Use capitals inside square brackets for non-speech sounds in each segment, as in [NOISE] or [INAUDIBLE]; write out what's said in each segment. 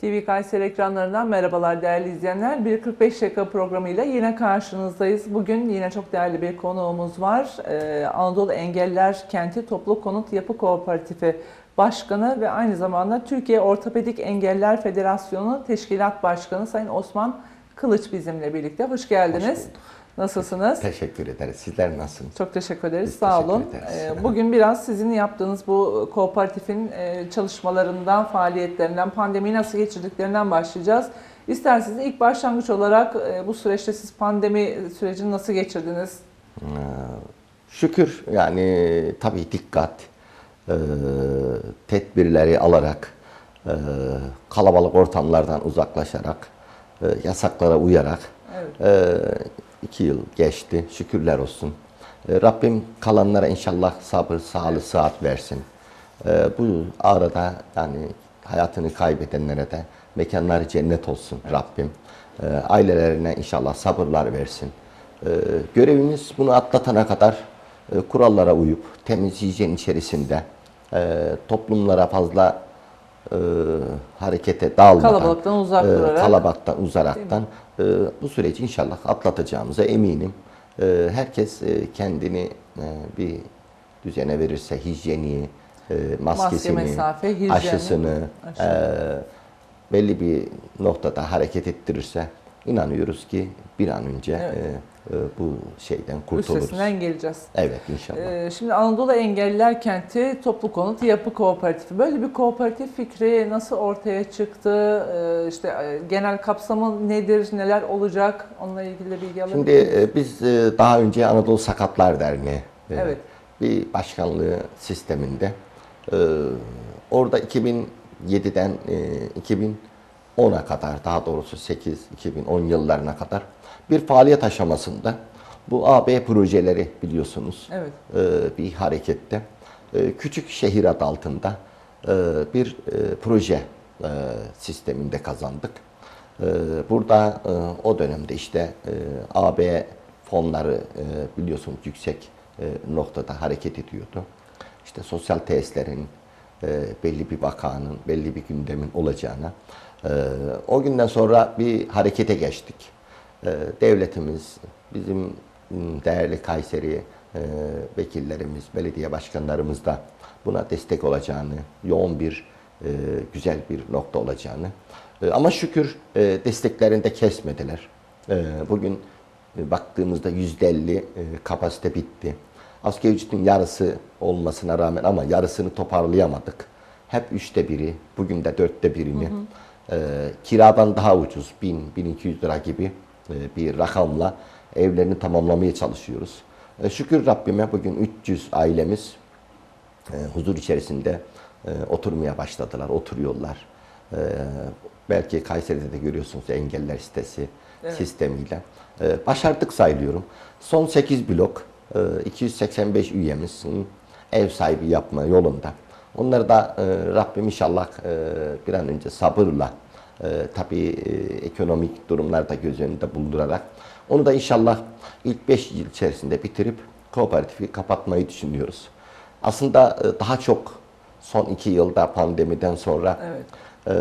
TV Kayseri ekranlarından merhabalar değerli izleyenler. 1.45 dakika programıyla yine karşınızdayız. Bugün yine çok değerli bir konuğumuz var. Ee, Anadolu Engelliler Kenti Toplu Konut Yapı Kooperatifi Başkanı ve aynı zamanda Türkiye Ortopedik Engeller Federasyonu Teşkilat Başkanı Sayın Osman Kılıç bizimle birlikte. Hoş geldiniz. Hoş. Nasılsınız? Teşekkür ederiz. Sizler nasılsınız? Çok teşekkür ederiz. Biz Sağ teşekkür olun. ederiz. Ee, Bugün biraz sizin yaptığınız bu kooperatifin e, çalışmalarından, faaliyetlerinden, pandemiyi nasıl geçirdiklerinden başlayacağız. İsterseniz ilk başlangıç olarak e, bu süreçte siz pandemi sürecini nasıl geçirdiniz? Ee, Şükür yani tabii dikkat, e, tedbirleri alarak, kalabalık ortamlardan uzaklaşarak, yasaklara uyarak Evet. İki yıl geçti. Şükürler olsun. E, Rabbim kalanlara inşallah sabır, sağlık, sıhhat versin. E, bu arada yani hayatını kaybedenlere de mekanları cennet olsun Rabbim. E, ailelerine inşallah sabırlar versin. Görevimiz bunu atlatana kadar kurallara uyup temiz hijyen içerisinde toplumlara fazla e, harekete dağılmadan, Kalabalıktan uzak e, durarak. kalabalıktan, uzaraktan e, bu süreci inşallah atlatacağımıza eminim. E, herkes e, kendini e, bir düzene verirse hijyeni, e, maskesini, mesafe, hijyeni, aşısını aşı. e, belli bir noktada hareket ettirirse inanıyoruz ki bir an önce Evet. e, e, bu şeyden kurtuluruz. Üstesinden geleceğiz. Evet inşallah. Ee, Şimdi Anadolu Engelliler Kenti Toplu Konut Yapı Kooperatifi. Böyle bir kooperatif fikri nasıl ortaya çıktı? Ee, İşte e, genel kapsamı nedir? Neler olacak? Onunla ilgili de bilgi alabilir Şimdi e, biz e, daha önce Anadolu Sakatlar Derneği e, Evet. bir başkanlığı sisteminde e, orada 2007'den e, 2010'a kadar daha doğrusu 8 2010 yıllarına kadar bir faaliyet aşamasında bu AB projeleri biliyorsunuz Evet. e, bir harekette e, küçük şehir adı altında e, bir e, proje e, sisteminde kazandık. E, Burada e, o dönemde işte e, AB fonları e, biliyorsunuz yüksek e, noktada hareket ediyordu. İşte sosyal tesislerin e, belli bir vakanın, belli bir gündemin olacağına e, o günden sonra bir harekete geçtik. E, Devletimiz, bizim m, değerli Kayseri e, vekillerimiz, belediye başkanlarımız da buna destek olacağını, yoğun bir, e, güzel bir nokta olacağını. E, Ama şükür e, desteklerini de kesmediler. E, Bugün baktığımızda %50 e, kapasite bitti. Asgari ücretin yarısı olmasına rağmen ama yarısını toparlayamadık. Hep üçte biri, bugün de dörtte birini. E, kiradan daha ucuz, 1000-1200 lira gibi e, bir rakamla evlerini tamamlamaya çalışıyoruz. E, şükür Rabbime bugün 300 ailemiz e, huzur içerisinde e, oturmaya başladılar, oturuyorlar. E, belki Kayseri'de de görüyorsunuz engeller sitesi Evet. sistemiyle. E, başardık sayılıyorum. Son 8 blok, e, 285 üyemizin ev sahibi yapma yolunda. Onları da e, Rabbim inşallah e, bir an önce sabırla, e, tabii e, ekonomik durumlar da göz önünde bulundurarak onu da inşallah ilk 5 yıl içerisinde bitirip kooperatifi kapatmayı düşünüyoruz. Aslında e, daha çok son iki yılda pandemiden sonra Evet. e,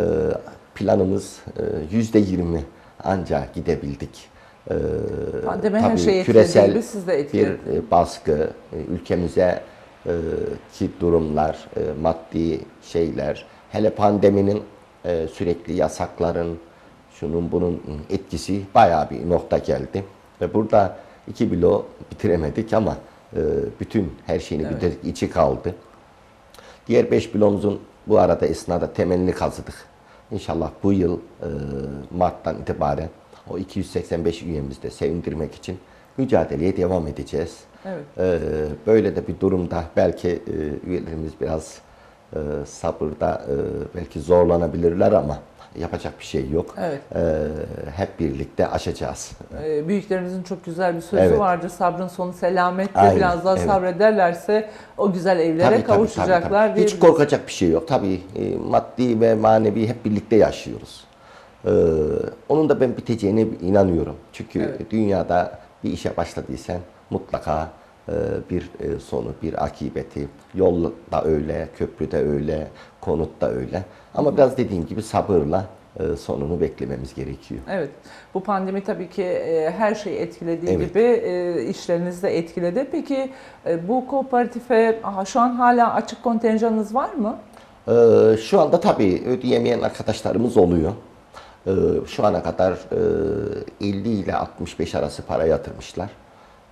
planımız e, yüzde yirmi ancak gidebildik. E, Pandemi her tabii şeyi etkilediği küresel gibi siz de bir etkiledi. e, baskı, e, ülkemize e, ki durumlar, e, maddi şeyler, hele pandeminin e, sürekli yasakların, şunun bunun etkisi bayağı bir nokta geldi. Ve burada iki bilo bitiremedik ama e, bütün her şeyini Evet. bitirdik, içi kaldı. Diğer 5 bloğumuzun bu arada esnada temelini kazıdık. İnşallah bu yıl e, Mart'tan itibaren o 285 üyemizi de sevindirmek için mücadeleye devam edeceğiz. Evet. E, böyle de bir durumda belki e, üyelerimiz biraz e, sabırda e, belki zorlanabilirler ama yapacak bir şey yok. Evet. E, hep birlikte aşacağız. Ee, Büyüklerimizin çok güzel bir sözü Evet. vardır. Sabrın sonu selamettir. Aynen, Biraz daha evet. sabrederlerse o güzel evlere kavuşacaklar. Hiç diyebiliriz. korkacak bir şey yok. Tabii e, maddi ve manevi hep birlikte yaşıyoruz. Ee, onun da ben biteceğine inanıyorum. Çünkü Evet. dünyada bir işe başladıysan mutlaka e, bir e, sonu, bir akibeti. Yol da öyle, köprü de öyle, konut da öyle. Ama biraz dediğim gibi sabırla e, sonunu beklememiz gerekiyor. Evet. Bu pandemi tabii ki her şeyi etkilediği Evet. gibi işlerinizi de etkiledi. Peki bu kooperatife şu an hala açık kontenjanınız var mı? Şu anda tabii ödeyemeyen arkadaşlarımız oluyor. Ee, şu ana kadar e, 50 ile 65 arası para yatırmışlar.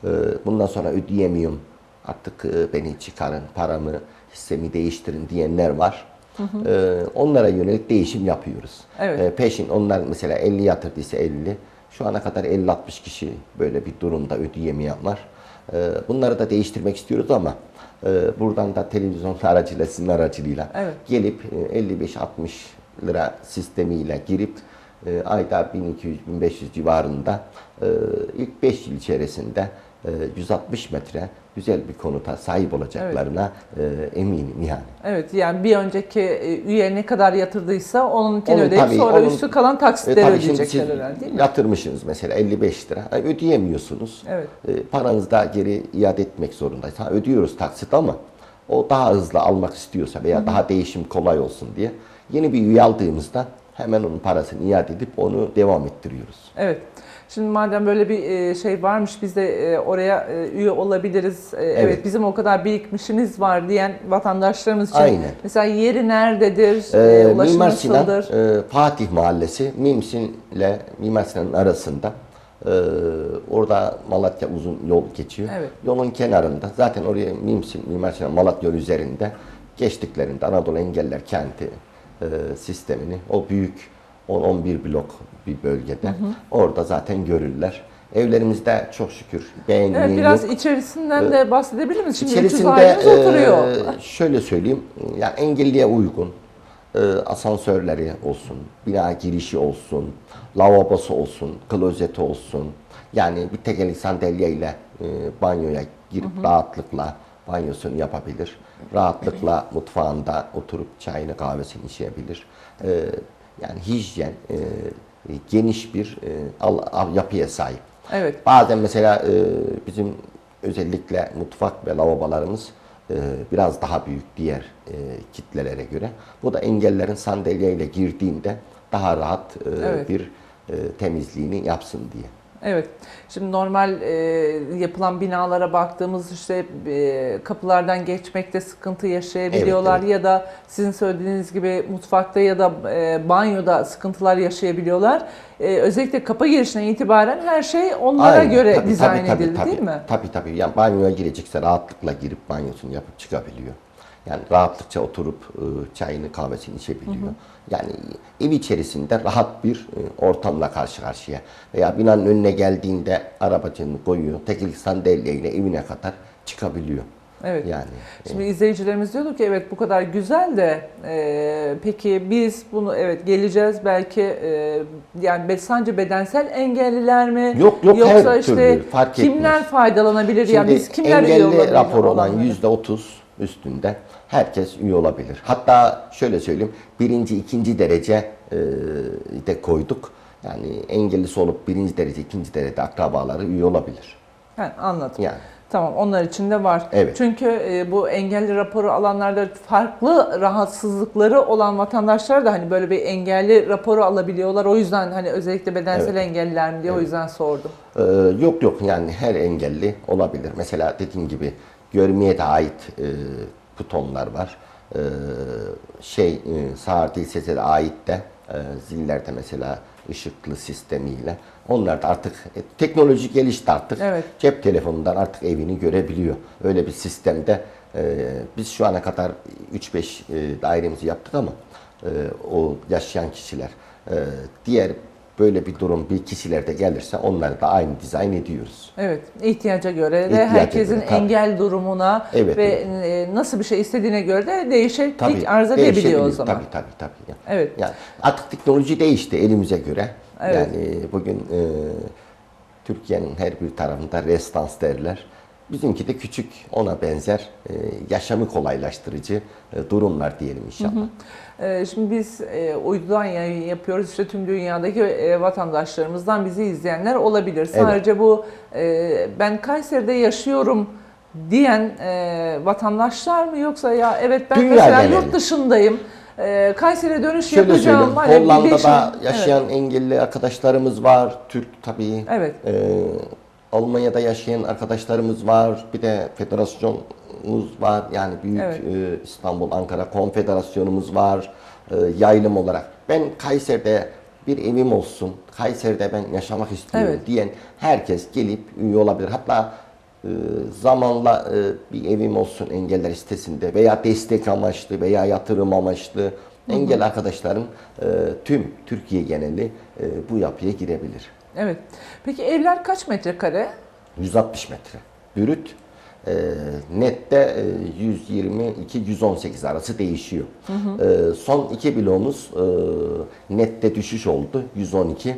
Ee, bundan sonra ödeyemiyorum artık e, beni çıkarın, paramı, hissemi değiştirin diyenler var. Ee, onlara yönelik değişim yapıyoruz. Evet. Peşin onlar mesela 50 yatırdıysa 50. Şu ana kadar 50-60 kişi böyle bir durumda ödeyemeyen var. Bunları da değiştirmek istiyoruz ama e, buradan da televizyon [LAUGHS] aracıyla sizin aracılığıyla Evet. gelip e, 55-60 lira sistemiyle girip e, ayda 1200-1500 civarında e, ilk 5 yıl içerisinde e, 160 metre güzel bir konuta sahip olacaklarına e, eminim yani. Evet yani bir önceki e, üye ne kadar yatırdıysa onunkini Onun ödeyip tabii, sonra onun- üstü kalan E, taksitleri şimdi ödeyecekler herhalde değil mi? yatırmışsınız mesela 55 lira e, ödeyemiyorsunuz. Evet. E, paranızı da geri iade etmek zorundayız. Ha, ödüyoruz taksit ama o daha hızlı almak istiyorsa veya daha değişim kolay olsun diye yeni bir üye aldığımızda hemen onun parasını iade edip onu devam ettiriyoruz. Evet. Şimdi madem böyle bir e, şey varmış biz de e, oraya e, üye olabiliriz. Evet. Evet. bizim o kadar birikmişimiz var diyen vatandaşlarımız için. Aynen. Mesela yeri nerededir? Ee, ulaşım Mimar Sinan e, Fatih Mahallesi Mimsin ile Mimar Sinan'ın arasında e, orada Malatya uzun yol geçiyor. Evet. Yolun kenarında zaten oraya Mimsin Mimar Sinan Malatya üzerinde geçtiklerinde Anadolu Engeller Kenti e, sistemini o büyük 10-11 blok bir bölgede orada zaten görürler. Evlerimizde çok şükür beğenmeyen Evet biraz içerisinden de bahsedebilir misiniz? Şimdi 300 İçerisinde oturuyor. e, şöyle söyleyeyim, yani engelliye uygun e, asansörleri olsun, bina girişi olsun, lavabosu olsun, klozeti olsun. Yani bir tekerlek sandalyeyle e, banyoya girip rahatlıkla banyosunu yapabilir. Rahatlıkla mutfağında oturup çayını kahvesini içebilir. E, yani hijyen, e, geniş bir e, yapıya sahip. Evet. Bazen mesela e, bizim özellikle mutfak ve lavabolarımız e, biraz daha büyük diğer e, kitlelere göre. Bu da engellerin sandalyeyle girdiğinde daha rahat e, Evet. bir e, temizliğini yapsın diye. Evet. Şimdi normal e, yapılan binalara baktığımız işte e, kapılardan geçmekte sıkıntı yaşayabiliyorlar Evet, ya da sizin söylediğiniz gibi mutfakta ya da e, banyoda sıkıntılar yaşayabiliyorlar. E, özellikle kapı girişine itibaren her şey onlara Aynen, göre tabii, dizayn tabii, tabii, edildi tabii. değil mi? Tabii tabii. Yani banyoya girecekse rahatlıkla girip banyosunu yapıp çıkabiliyor. Yani rahatlıkça oturup e, çayını kahvesini içebiliyor. Yani ev içerisinde rahat bir e, ortamla karşı karşıya. Veya binanın önüne geldiğinde arabacını koyuyor. Tekil sandalyeyle evine kadar çıkabiliyor. Evet. Yani Şimdi izleyicilerimiz diyordu ki evet bu kadar güzel de e, peki biz bunu evet geleceğiz belki e, yani be- sadece bedensel engelliler mi? Yok, yok, Yoksa her işte türlü, fark kimler etmez. faydalanabilir? Şimdi yani biz kimler engelli rapor olan yüzde otuz üstünde herkes üye olabilir. Hatta şöyle söyleyeyim birinci, ikinci derece e, de koyduk. Yani engellisi olup birinci derece, ikinci derece akrabaları üye olabilir. He, anladım. Yani Tamam onlar için de var. Evet. Çünkü e, bu engelli raporu alanlarda farklı rahatsızlıkları olan vatandaşlar da hani böyle bir engelli raporu alabiliyorlar. O yüzden hani özellikle bedensel Evet. engelliler mi diye o yüzden sordum. Ee, yok yok yani her engelli olabilir. Mesela dediğim gibi görmeye de ait e, butonlar var. Ee, şey e, dil sese de ait de e, zillerde mesela ışıklı sistemiyle. Onlar da artık e, teknoloji gelişti artık. Evet. Cep telefonundan artık evini görebiliyor. Öyle bir sistemde e, biz şu ana kadar 3-5 e, dairemizi yaptık ama e, o yaşayan kişiler e, diğer böyle bir durum bir kişilerde gelirse onları da aynı dizayn ediyoruz. Evet, ihtiyaca göre de İhtiyaca herkesin göre, tabii. engel durumuna Evet, ve e, nasıl bir şey istediğine göre de değişiklik arz edebiliyor o zaman. Tabii tabii tabii. Yani, Evet. yani artık teknoloji değişti elimize göre. Evet. Yani bugün e, Türkiye'nin her bir tarafında restans derler. Bizimki de küçük ona benzer e, yaşamı kolaylaştırıcı e, durumlar diyelim inşallah. Ee, Şimdi biz e, uydudan yayın yapıyoruz. İşte tüm dünyadaki e, vatandaşlarımızdan bizi izleyenler olabilir. Sadece bu e, ben Kayseri'de yaşıyorum diyen vatandaşlar mı yoksa ya evet ben Dünya mesela yurt dışındayım. Kayseri'ye dönüş Şöyle yapacağım. Hani Hollanda'da ay- yaşayan engelli arkadaşlarımız var, Türk tabii. Evet. Ee, Almanya'da yaşayan arkadaşlarımız var, bir de federasyonumuz var. Yani büyük Evet. e, İstanbul, Ankara Konfederasyonumuz var, e, yaylım olarak. Ben Kayseri'de bir evim olsun, Kayseri'de ben yaşamak istiyorum Evet. diyen herkes gelip üye olabilir. Hatta e, zamanla e, bir evim olsun engeller sitesinde veya destek amaçlı veya yatırım amaçlı engel arkadaşların e, tüm Türkiye geneli e, bu yapıya girebilir. Evet. Peki evler kaç metrekare? 160 metre. Brüt e, nette e, 122-118 arası değişiyor. E, son iki bloğumuz e, nette düşüş oldu 112.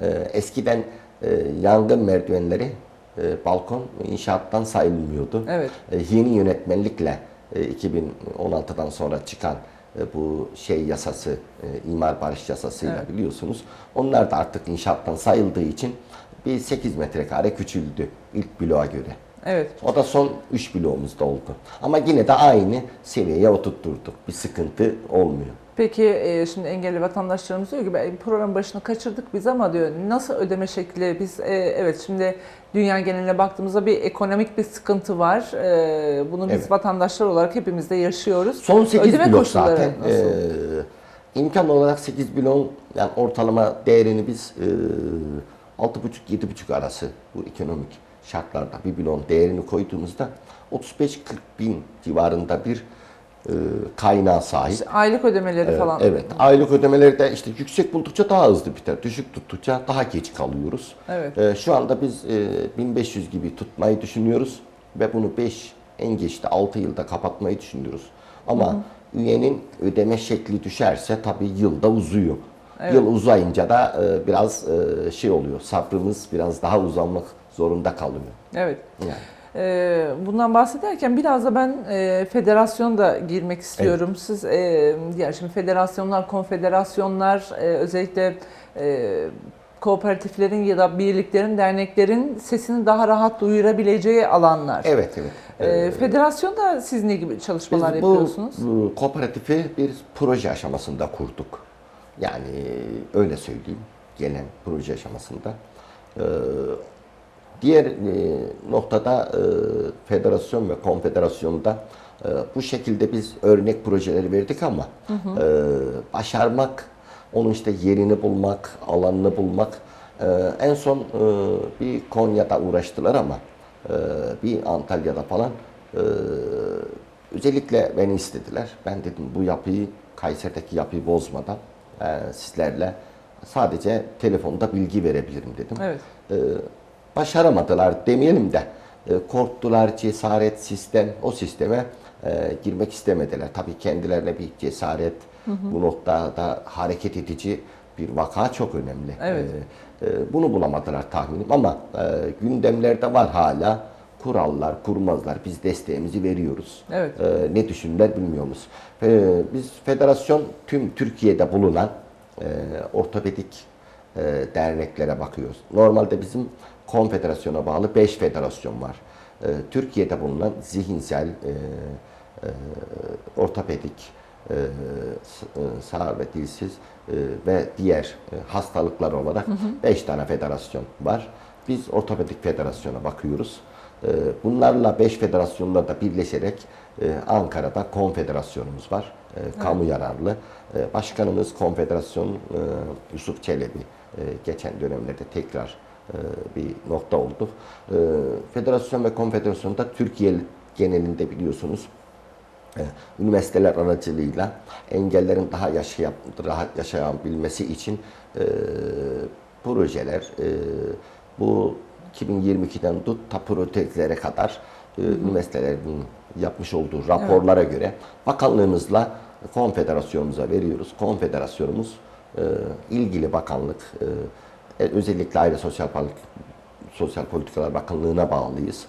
E, eskiden e, yangın merdivenleri e, balkon inşaattan sayılmıyordu. Evet. E, yeni yönetmenlikle e, 2016'dan sonra çıkan bu şey yasası, e, imar barış yasasıyla Evet. biliyorsunuz. Onlar da artık inşaattan sayıldığı için bir 8 metrekare küçüldü ilk bloğa göre. Evet. O da son 3 bloğumuzda oldu. Ama yine de aynı seviyeye oturtturduk. Bir sıkıntı olmuyor. Peki e, şimdi engelli vatandaşlarımız diyor ki "Ben program başını kaçırdık biz ama diyor nasıl ödeme şekli biz e, evet şimdi dünya geneline baktığımızda bir ekonomik bir sıkıntı var. E, bunu biz Evet. vatandaşlar olarak hepimiz de yaşıyoruz. Son 8 ödeme blok zaten. nasıl? Ee, imkan olarak 8 blok yani ortalama değerini biz e, 6,5-7,5 arası bu ekonomik şartlarda bir bloğun değerini koyduğumuzda 35-40 bin civarında bir e, kaynağa sahip. İşte aylık ödemeleri Evet, falan. Evet. Aylık ödemeleri de işte yüksek buldukça daha hızlı biter. Düşük tuttukça daha geç kalıyoruz. Evet. Ee, şu anda biz e, 1500 gibi tutmayı düşünüyoruz ve bunu 5 en geç de 6 yılda kapatmayı düşünüyoruz. Ama üyenin ödeme şekli düşerse tabii yılda uzuyor. Evet. Yıl uzayınca da e, biraz e, şey oluyor. Sabrımız biraz daha uzanmak zorunda kalıyor. Evet. Yani. Ee, Bundan bahsederken biraz da ben e, federasyon da girmek istiyorum. Siz e, yani şimdi federasyonlar, konfederasyonlar e, özellikle kooperatiflerin ya da birliklerin, derneklerin sesini daha rahat duyurabileceği alanlar. Evet evet. E, federasyonda siz ne gibi çalışmalar Biz bu, yapıyorsunuz? bu kooperatifi bir proje aşamasında kurduk. Yani öyle söyleyeyim. Gelen proje aşamasında. Ee, diğer e, noktada e, federasyon ve konfederasyonda e, bu şekilde biz örnek projeleri verdik ama e, başarmak, onun işte yerini bulmak, alanını bulmak e, en son e, bir Konya'da uğraştılar ama e, bir Antalya'da falan e, özellikle beni istediler. Ben dedim bu yapıyı Kayseri'deki yapıyı bozmadan e, sizlerle sadece telefonda bilgi verebilirim dedim. Evet. E, başaramadılar demeyelim de e, korktular cesaret sistem o sisteme e, girmek istemediler. Tabii kendilerine bir cesaret bu noktada hareket edici bir vaka çok önemli. Evet. E, e, bunu bulamadılar tahminim ama e, gündemlerde var hala kurallar, kurmazlar. Biz desteğimizi veriyoruz. Evet. E, ne düşünürler bilmiyoruz. E, biz federasyon tüm Türkiye'de bulunan e, ortopedik e, derneklere bakıyoruz. Normalde bizim konfederasyona bağlı 5 federasyon var. E, Türkiye'de bulunan zihinsel, e, e, ortopedik, e, e, sağır ve dilsiz e, ve diğer e, hastalıklar olarak 5 tane federasyon var. Biz ortopedik federasyona bakıyoruz. E, Bunlarla 5 federasyonla da birleşerek e, Ankara'da konfederasyonumuz var. E, Kamu yararlı. E, Başkanımız konfederasyon e, Yusuf Çelebi. E, Geçen dönemlerde tekrar bir nokta oldu. E, Federasyon ve konfederasyonda Türkiye genelinde biliyorsunuz e, üniversiteler aracılığıyla engellerin daha yaşayap, rahat yaşayabilmesi için e, projeler e, bu 2022'den tut ta protezlere kadar e, üniversitelerin yapmış olduğu raporlara göre bakanlığımızla konfederasyonumuza veriyoruz. Konfederasyonumuz e, ilgili bakanlık e, özellikle Aile Sosyal Sosyal Politikalar Bakanlığı'na bağlıyız.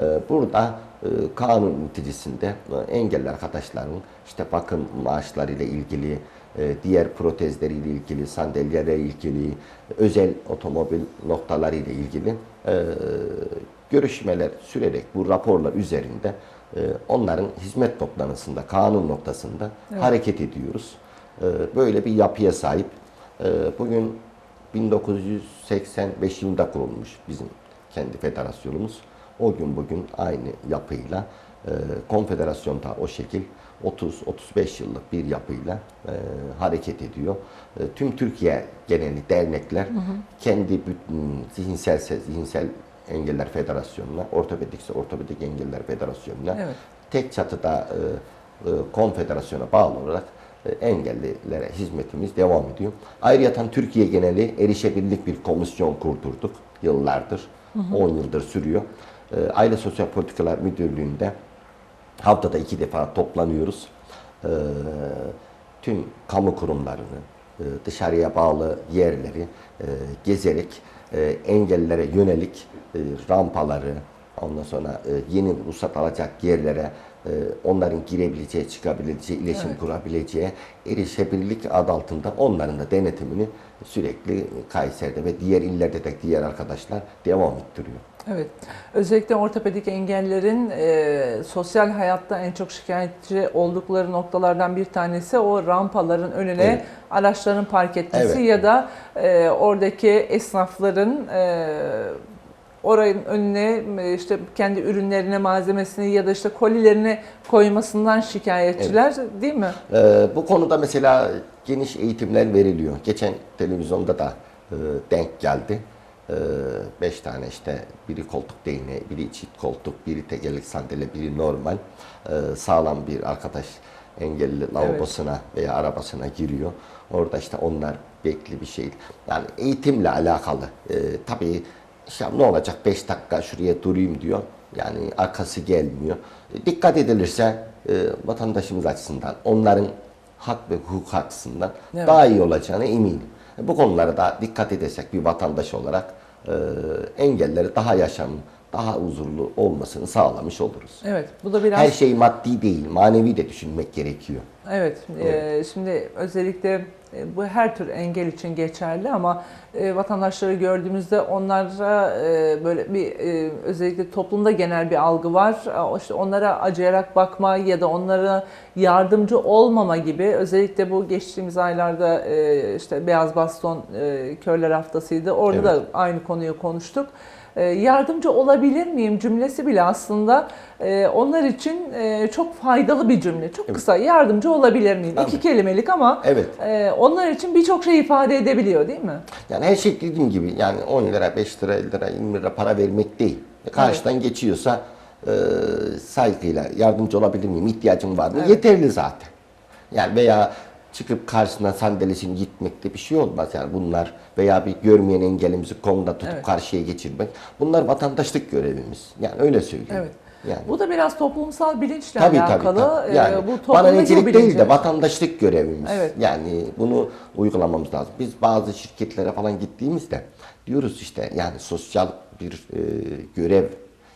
Ee, Burada e, kanun neticisinde e, engelli arkadaşların işte bakım maaşları ile ilgili, e, diğer protezleriyle ilgili, sandalyelere ilgili, özel otomobil noktaları ile ilgili e, görüşmeler sürerek bu raporlar üzerinde e, onların hizmet noktasında, kanun noktasında hareket ediyoruz. e, böyle bir yapıya sahip. E, bugün 1985 yılında kurulmuş bizim kendi federasyonumuz. O gün bugün aynı yapıyla e, konfederasyonda o şekil 30-35 yıllık bir yapıyla e, hareket ediyor. E, tüm Türkiye geneli dernekler kendi bütün zihinsel zihinsel engeller federasyonuna, ortopedikse ortopedik engeller federasyonuna Evet. tek çatıda e, e, konfederasyona bağlı olarak engellilere hizmetimiz devam ediyor. Ayrıca Türkiye geneli erişebilirlik bir komisyon kurdurduk yıllardır. 10 yıldır sürüyor. E, Aile Sosyal Politikalar Müdürlüğü'nde haftada iki defa toplanıyoruz. E, tüm kamu kurumlarını, e, dışarıya bağlı yerleri e, gezerek e, engellilere yönelik e, rampaları, ondan sonra e, yeni ruhsat alacak yerlere e, onların girebileceği, çıkabileceği, iletişim kurabileceği erişebilirlik adı altında onların da denetimini sürekli Kayseri'de ve diğer illerde de diğer arkadaşlar devam ettiriyor. Evet. Özellikle ortopedik engellerin e, sosyal hayatta en çok şikayetçi oldukları noktalardan bir tanesi o rampaların önüne Evet. araçların park etmesi Evet. ya da e, oradaki esnafların e, orayın önüne e, işte kendi ürünlerine, malzemesini ya da işte kolilerini koymasından şikayetçiler değil mi? Ee, bu konuda mesela geniş eğitimler veriliyor. Geçen televizyonda da e, denk geldi. Ee, beş tane işte biri koltuk değneği, biri çift koltuk, biri tekerlek sandalye, biri normal. Ee, sağlam bir arkadaş engelli lavabosuna veya arabasına giriyor. Orada işte onlar bekli bir şey. Yani eğitimle alakalı. Ee, tabii işte ne olacak 5 dakika şuraya durayım diyor. Yani arkası gelmiyor. E, Dikkat edilirse e, vatandaşımız açısından onların hak ve hukuk açısından Evet. daha iyi olacağına eminim. E, Bu konulara da dikkat edersek bir vatandaş olarak e, engelleri daha yaşam, daha huzurlu olmasını sağlamış oluruz. Evet. Bu da biraz Her şey maddi değil, manevi de düşünmek gerekiyor. Evet, e, şimdi özellikle e, bu her tür engel için geçerli ama e, vatandaşları gördüğümüzde onlara e, böyle bir e, özellikle toplumda genel bir algı var. E, işte onlara acıyarak bakma ya da onlara yardımcı olmama gibi özellikle bu geçtiğimiz aylarda e, işte beyaz baston e, körler haftasıydı. Orada da aynı konuyu konuştuk. E, yardımcı olabilir miyim cümlesi bile aslında e, onlar için e, çok faydalı bir cümle. Çok kısa yardımcı olabilir miyim? Tabii. İki kelimelik ama Evet. e, onlar için birçok şey ifade edebiliyor değil mi? Yani her şey dediğim gibi yani 10 lira, 5 lira, 50 lira, 20 lira para vermek değil. Karşıdan geçiyorsa e, saygıyla yardımcı olabilir miyim? İhtiyacım var mı? Evet. Yeterli zaten. Yani veya çıkıp karşısına sandalyesini gitmekte bir şey olmaz yani bunlar veya bir görmeyen engelimizi kolunda tutup Evet. karşıya geçirmek bunlar vatandaşlık görevimiz. Yani öyle söyleyeyim. Evet. Yani. Bu da biraz toplumsal bilinçle Tabii tabii. alakalı. tabii. E, Yani bu bana nitelik değil de vatandaşlık görevimiz. Evet. Yani bunu uygulamamız lazım. Biz bazı şirketlere falan gittiğimizde diyoruz işte yani sosyal bir e, görev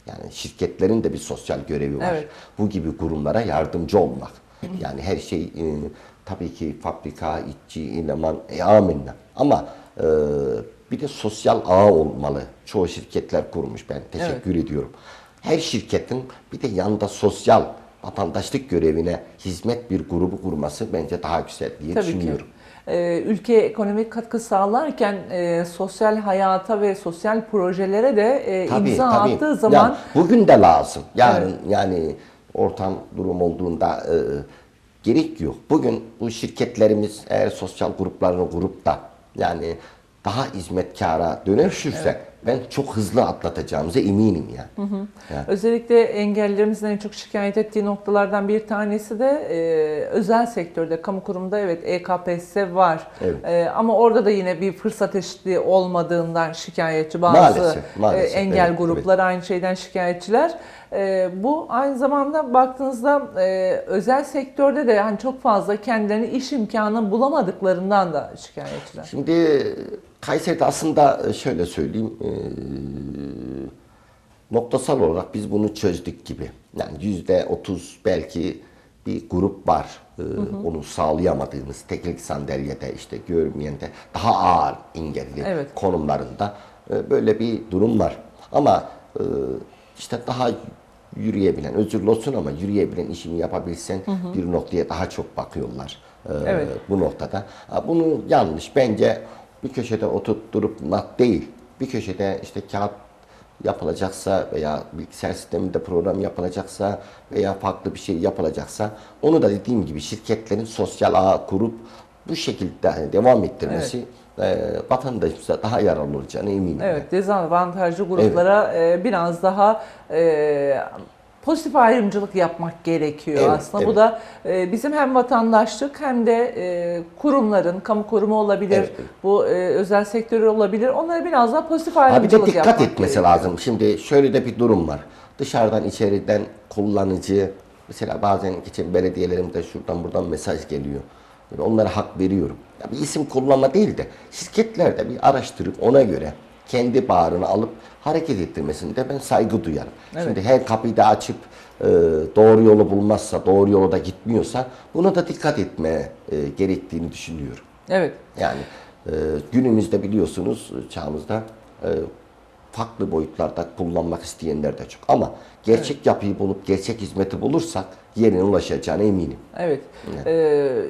yani şirketlerin de bir sosyal görevi var. Evet. Bu gibi kurumlara yardımcı olmak. Yani her şey e, tabii ki fabrika, işçi, eleman, e, amenna. Ama e, bir de sosyal ağ olmalı. Çoğu şirketler kurmuş. Ben teşekkür ediyorum. Her şirketin bir de yanında sosyal vatandaşlık görevine hizmet bir grubu kurması bence daha güzel diye Tabii düşünüyorum. ki. Ee, ülkeye ekonomik katkı sağlarken e, sosyal hayata ve sosyal projelere de e, imza attığı zaman Ya, bugün de lazım. Yarın yani ortam durum olduğunda e, gerek yok. Bugün bu şirketlerimiz eğer sosyal gruplarını kurup da yani daha hizmetkara dönüşürsek ben çok hızlı atlatacağımıza eminim yani. Yani. Özellikle engellilerimizin en çok şikayet ettiği noktalardan bir tanesi de e, özel sektörde, kamu kurumunda evet EKPS var. Evet. E, ama orada da yine bir fırsat eşitliği olmadığından şikayetçi bazı Maalesef, maalesef, e, engel evet, grupları aynı şeyden şikayetçiler. E, bu aynı zamanda baktığınızda e, özel sektörde de hani çok fazla kendilerini iş imkanı bulamadıklarından da şikayetçiler. Şimdi Kayseri'de aslında şöyle söyleyeyim, e, noktasal olarak biz bunu çözdük gibi. Yani yüzde otuz belki bir grup var. e, Onu sağlayamadığımız teknik sandalyede işte görmeyen de daha ağır engelli Evet. konumlarında e, böyle bir durum var. Ama e, işte daha yürüyebilen, özürlü olsun ama yürüyebilen işini yapabilsen bir noktaya daha çok bakıyorlar. e, Evet. bu noktada. Bunu yanlış. Bence bir köşede oturtturmak değil. Bir köşede işte kağıt yapılacaksa veya bilgisayar sisteminde program yapılacaksa veya farklı bir şey yapılacaksa onu da dediğim gibi şirketlerin sosyal ağ kurup bu şekilde hani devam ettirmesi e, vatandaşımıza daha yararlı olacağına eminim. Evet, dezavantajlı gruplara e, biraz daha e, pozitif ayrımcılık yapmak gerekiyor Evet, aslında. Bu evet. da e, bizim hem vatandaşlık hem de e, kurumların, kamu kurumu olabilir, Evet, bu e, özel sektörü olabilir. Onlara biraz daha pozitif Ha bir ayrımcılık de dikkat yapmak etmesi gerekiyor. lazım. Şimdi şöyle de bir durum var. Dışarıdan içeriden kullanıcı mesela bazen geçen belediyelerimde şuradan buradan mesaj geliyor. Böyle Onlara hak veriyorum. Ya bir isim kullanma değil de şirketler de bir araştırıp ona göre kendi bağrını alıp hareket ettirmesinde ben saygı duyarım. Evet. Şimdi her kapıyı da açıp e, doğru yolu bulmazsa, doğru yola da gitmiyorsa buna da dikkat etme e, gerektiğini düşünüyorum. Evet. Yani e, günümüzde biliyorsunuz çağımızda e, farklı boyutlarda kullanmak isteyenler de çok. Ama gerçek yapıyı bulup gerçek hizmeti bulursak yerine ulaşacağına eminim. Evet. Ee,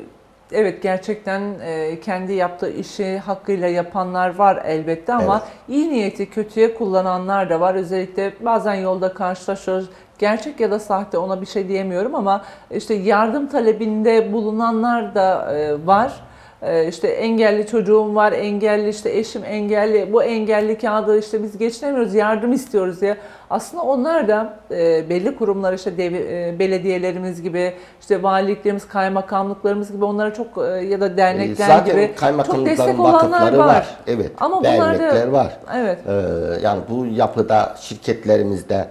evet gerçekten e, kendi yaptığı işi hakkıyla yapanlar var elbette ama iyi niyeti kötüye kullananlar da var. Özellikle bazen yolda karşılaşıyoruz. Gerçek ya da sahte ona bir şey diyemiyorum ama işte yardım talebinde bulunanlar da e, var. E, işte engelli çocuğum var, engelli işte eşim engelli, bu engelli kağıdı işte biz geçinemiyoruz, yardım istiyoruz diye. Aslında onlar da e, belli kurumlar işte dev- e, belediyelerimiz gibi, işte valiliklerimiz, kaymakamlıklarımız gibi onlara çok e, ya da dernekler Zaten gibi çok destek olanlar var. var. Evet. Ama bunlar da dernekler var. evet. Ee, yani bu yapıda şirketlerimizde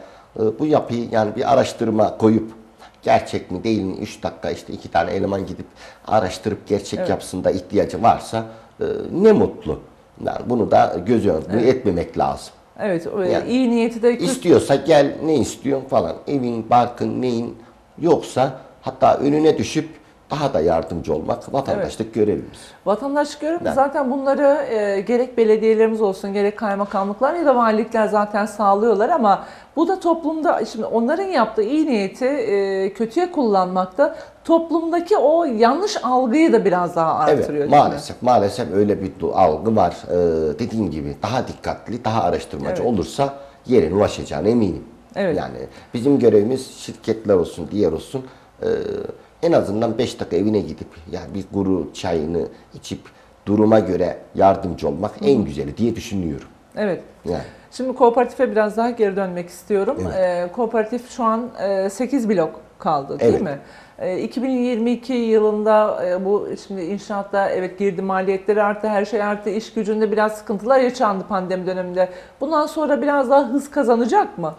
bu yapıyı yani bir araştırma koyup gerçek mi değil mi 3 dakika işte iki tane eleman gidip araştırıp gerçek Evet. yapısında ihtiyacı varsa e, ne mutlu. Yani bunu da göz önüne etmemek lazım. Evet, Yani iyi niyeti de İstiyorsa gel ne istiyorsun falan. Evin, barkın, neyin yoksa hatta önüne düşüp daha da yardımcı olmak vatandaşlık görevimiz. Vatandaşlık görevi Yani. zaten bunları e, gerek belediyelerimiz olsun gerek kaymakamlıklar ya da valilikler zaten sağlıyorlar ama bu da toplumda şimdi onların yaptığı iyi niyeti e, kötüye kullanmakta toplumdaki o yanlış algıyı da biraz daha artırıyor. Evet değil mi? maalesef maalesef öyle bir algı var. Ee, dediğim gibi daha dikkatli, daha araştırmacı Evet. olursa yerine ulaşacağına eminim. Evet. Yani bizim görevimiz şirketler olsun, diğer olsun e, en azından 5 dakika evine gidip yani bir guru çayını içip duruma göre yardımcı olmak en güzeli diye düşünüyorum. Evet. Yani Şimdi kooperatife biraz daha geri dönmek istiyorum. Evet. Ee, kooperatif şu an e, 8 blok kaldı değil Evet. mi? E, 2022 yılında e, bu şimdi inşaatta evet girdi maliyetleri arttı, her şey arttı, iş gücünde biraz sıkıntılar yaşandı pandemi döneminde. Bundan sonra biraz daha hız kazanacak mı?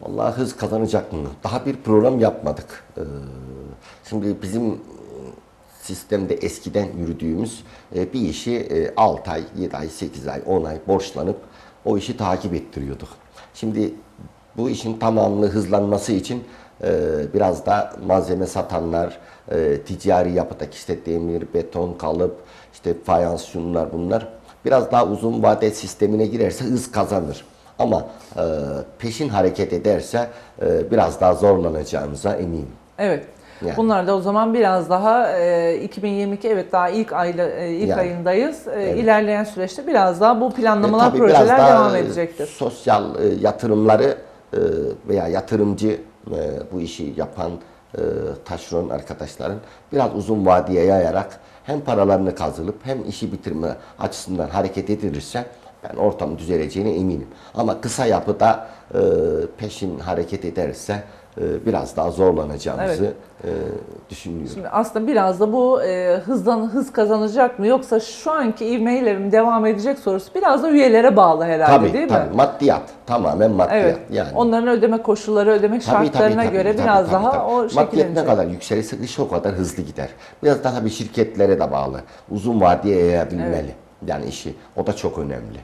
Vallahi hız kazanacak mı? Daha bir program yapmadık. Ee, şimdi bizim e, sistemde eskiden yürüdüğümüz e, bir işi 6 ay, 7 ay, 8 ay, 10 ay borçlanıp o işi takip ettiriyorduk. Şimdi bu işin tamamını hızlanması için e, biraz da malzeme satanlar, e, ticari yapıdaki işte demir, beton, kalıp, işte fayans şunlar bunlar biraz daha uzun vade sistemine girerse hız kazanır. Ama e, peşin hareket ederse e, biraz daha zorlanacağımıza eminim. Evet. Yani. Bunlar da o zaman biraz daha e, 2022 evet daha ilk ayla e, ilk Yani. ayındayız. E, Evet. İlerleyen süreçte biraz daha bu E, planlamalar, tabii projeler biraz daha, devam e, edecektir. Sosyal e, yatırımları e, veya yatırımcı e, bu işi yapan e, taşeron arkadaşların biraz uzun vadeye yayarak hem paralarını kazılıp hem işi bitirme açısından hareket edilirse ben ortam düzeleceğine eminim. Ama kısa yapıda e, peşin hareket ederse e, biraz daha zorlanacağımızı e, düşünüyorum. Şimdi aslında biraz da bu e, hızdan hız kazanacak mı yoksa şu anki ivmeyle mi devam edecek sorusu biraz da üyelere bağlı herhalde Tabii değil tabii mi? maddiyat tamamen maddiyat Evet. yani. Onların ödeme koşulları, ödeme Tabii, tabii, şartlarına tabii, göre tabii, biraz tabii, daha tabii. o Maddiyat ne kadar yükselirse iş o kadar hızlı gider. Biraz daha tabii şirketlere de bağlı. Uzun vadeye yayabilmeli. Yani işi. O da çok önemli.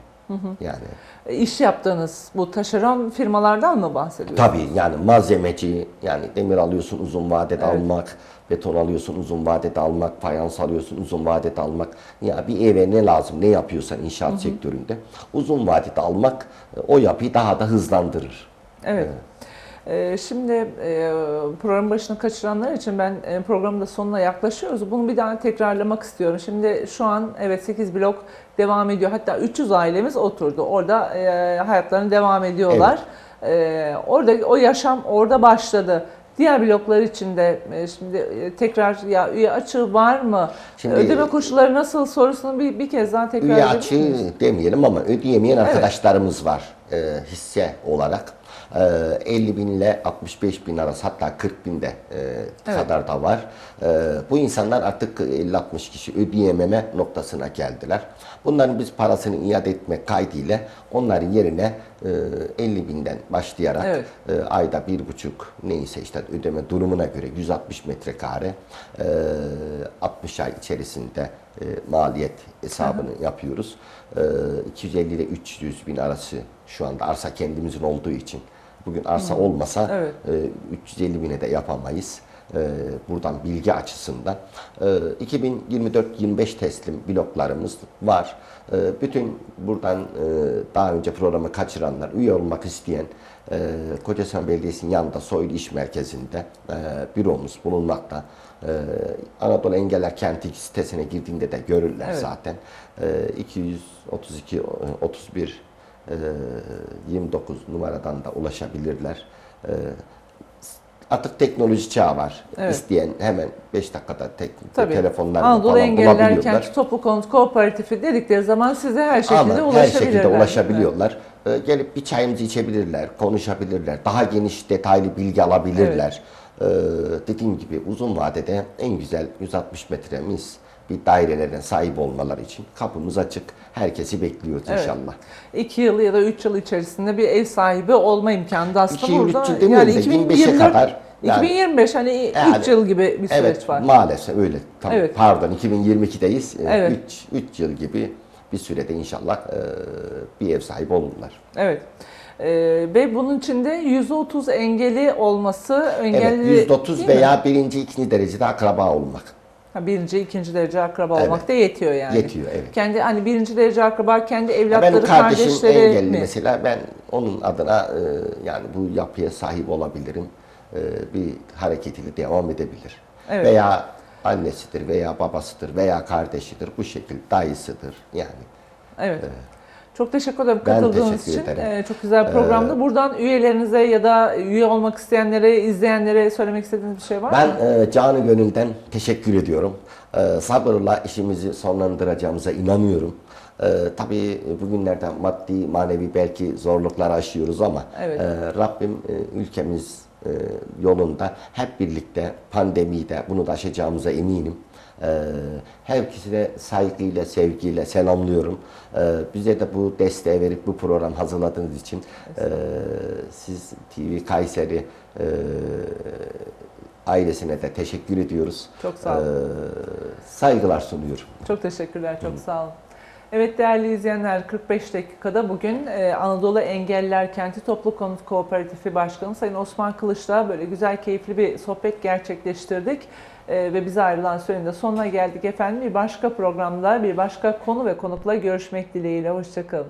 Yani E, İş yaptığınız bu taşeron firmalardan mı bahsediyorsunuz? tabii yani malzemeci yani demir alıyorsun uzun vadede Evet. almak, beton alıyorsun uzun vadede almak, fayans alıyorsun uzun vadede almak. Ya bir eve ne lazım, ne yapıyorsan inşaat sektöründe uzun vadede almak e, o yapıyı daha da hızlandırır. Evet. Ee, Şimdi e, programın başını kaçıranlar için ben e, programın da sonuna yaklaşıyoruz. Bunu bir daha tekrarlamak istiyorum. Şimdi şu an evet 8 blok devam ediyor. Hatta 300 ailemiz oturdu. Orada e, hayatlarını devam ediyorlar. Ee, Orada o yaşam orada başladı. Diğer bloklar için de e, şimdi tekrar ya üye açığı var mı? Şimdi- Ödeme koşulları nasıl sorusunu bir, bir kez daha tekrar Üye açığı demeyelim ama ödeyemeyen arkadaşlarımız var e, hisse olarak. E, 50 bin ile 65 bin arası hatta 40 bin de e, Evet. kadar da var. E, bu insanlar artık 50-60 kişi ödeyememe noktasına geldiler. Bunların biz parasını iade etmek kaydıyla onların yerine e, 50 binden başlayarak Evet. e, ayda bir buçuk neyse işte ödeme durumuna göre 160 metrekare e, 60 ay içerisinde e, maliyet hesabını yapıyoruz. E, 250 ile 300 bin arası şu anda arsa kendimizin olduğu için. Bugün arsa olmasa Evet. e, 350 bine de yapamayız. E, buradan bilgi açısından. E, 2024-25 teslim bloklarımız var. E, bütün buradan e, daha önce programı kaçıranlar, üye olmak isteyen e, Kocaeli Belediyesi'nin yanında Soylu İş Merkezi'nde e, büromuz bulunmakta. E, Anadolu Engeller Kenti sitesine girdiğinde de görürler Evet. zaten. E, 232 31 e, 29 numaradan da ulaşabilirler. E, artık teknoloji çağı var. Evet. İsteyen hemen 5 dakikada tek, Tabii. telefonlarla Anadolu falan Engelliler. Kent Toplu Konut Kooperatifi dedikleri zaman size her şekilde Ama her ulaşabilirler. şekilde değil mi? ulaşabiliyorlar. Ee, gelip bir çayımızı içebilirler, konuşabilirler. Daha geniş detaylı bilgi alabilirler. Ee, dediğim gibi uzun vadede en güzel 160 metremiz bir dairelere sahip olmaları için kapımız açık. Herkesi bekliyoruz Evet. inşallah. 2 yıl ya da 3 yıl içerisinde bir ev sahibi olma imkanı da aslında İki burada. üç yıl demeyelim de 25'e kadar yani- 2025 hani Yani- 3 yıl gibi bir süreç Evet var. maalesef öyle. Tamam, Evet. Pardon 2022'deyiz. Evet. 3 3 yıl gibi bir sürede inşallah e, bir ev sahibi olurlar. Evet. Ee, ve bunun içinde 130 engeli olması engelli Evet, %30 değil mi? veya birinci, ikinci derecede akraba olmak. Ha, birinci, ikinci derece akraba Evet. olmak da yetiyor yani. Yetiyor, evet. Kendi hani birinci derece akraba kendi Ya evlatları, Benim kardeşim kardeşleri engelli mi? mesela ben onun adına e, yani bu yapıya sahip olabilirim. E, bir hareketiyle devam edebilir. Evet. Veya annesidir veya babasıdır veya kardeşidir bu şekilde dayısıdır yani. Evet. Çok teşekkür ederim Ben katıldığınız teşekkür için. ederim. Ee, çok güzel programdı. Buradan üyelerinize ya da üye olmak isteyenlere, izleyenlere söylemek istediğiniz bir şey var Ben mı? e, canı gönülden teşekkür ediyorum. E, sabırla işimizi sonlandıracağımıza inanıyorum. E, tabii bugünlerde maddi manevi belki zorluklar aşıyoruz ama Evet. e, Rabbim e, ülkemiz e, yolunda hep birlikte pandemiyi de bunu da aşacağımıza eminim. E, herkese saygıyla, sevgiyle selamlıyorum. E, bize de bu desteği verip bu program hazırladığınız için e, siz TV Kayseri e, ailesine de teşekkür ediyoruz. Çok sağ olun. E, saygılar sunuyorum. Çok teşekkürler, çok sağ olun. Evet değerli izleyenler 45 dakikada bugün e, Anadolu Engelliler Kenti Toplu Konut Kooperatifi Başkanı Sayın Osman Kılıç'la böyle güzel keyifli bir sohbet gerçekleştirdik. E, ve bize ayrılan sürenin de sonuna geldik efendim. Bir başka programda bir başka konu ve konukla görüşmek dileğiyle. Hoşçakalın.